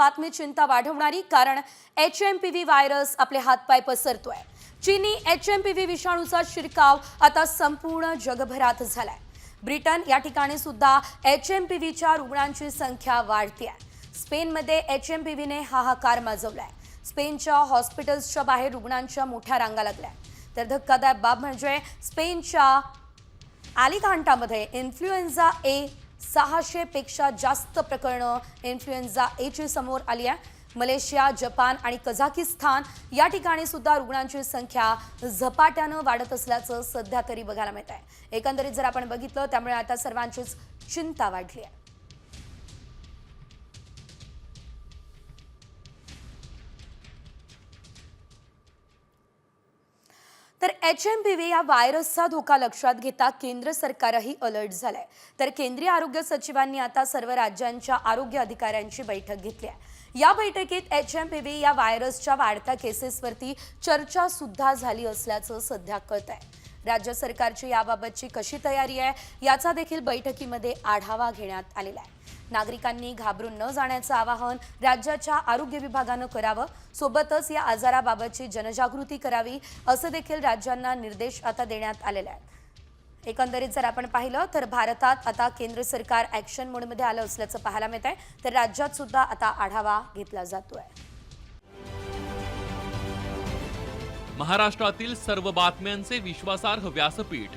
बातमी चिंता वाढवणारी कारण H M P V virus आपले हातपाय पसरतोय. चीनी एच एम पी व्ही विषाणूचा शिरकाव आता संपूर्ण जगभरात झालाय. ब्रिटन या ठिकाणी सुद्धा एच एम पी व्हीच्या रुग्णांची संख्या वाढते आहे स्पेनमध्ये एच एम पी व्हीने हाहाकार माजवलाय. स्पेनच्या हॉस्पिटल्सच्या बाहेर रुग्णांच्या मोठ्या रांगा लागल्या. तर धक्कादायक बाब म्हणजे स्पेनच्या आलिकांटामध्ये इन्फ्लुएन्झा ए सहाशेपेक्षा जास्त प्रकरणं इन्फ्लुएन्झा एची समोर आली आहे. मलेशिया जपान आणि कझाकिस्तान या ठिकाणी सुद्धा रुग्णांची संख्या झपाट्यानं वाढत असल्याचं सध्या तरी बघायला मिळत आहे एकंदरीत जर आपण बघितलं त्यामुळे आता सर्वांचीच चिंता वाढली आहे. तर एच एम पी व्ही या व्हायरसचा धोका लक्षात घेता केंद्र सरकारही अलर्ट झालंय. तर केंद्रीय आरोग्य सचिवांनी आता सर्व राज्यांच्या आरोग्य अधिकाऱ्यांची बैठक घेतली आहे. या बैठकीत एच एम पी व्ही या व्हायरसच्या वाढत्या केसेसवरती चर्चा सुद्धा झाली असल्याचं सध्या कळत आहे राज्य सरकारची याबाबतची कशी तयारी आहे याचा देखील बैठकीमध्ये आढावा घेण्यात आलेला आहे. नागरिकांनी घाबरून न जाण्याचं आवाहन राज्याच्या आरोग्य विभागानं करावं. सोबतच या आजाराबाबतची जनजागृती करावी असं देखील राज्यांना निर्देश आता देण्यात आलेले आहेत. एकंदरीत जर आपण पाहिलं तर भारतात आता केंद्र सरकार ॲक्शन मोडमध्ये आलं असल्याचं पाहायला मिळत आहे. तर राज्यात सुद्धा आता आढावा घेतला जातोय. महाराष्ट्रातील सर्व बातम्यांचे विश्वासार्ह व्यासपीठ.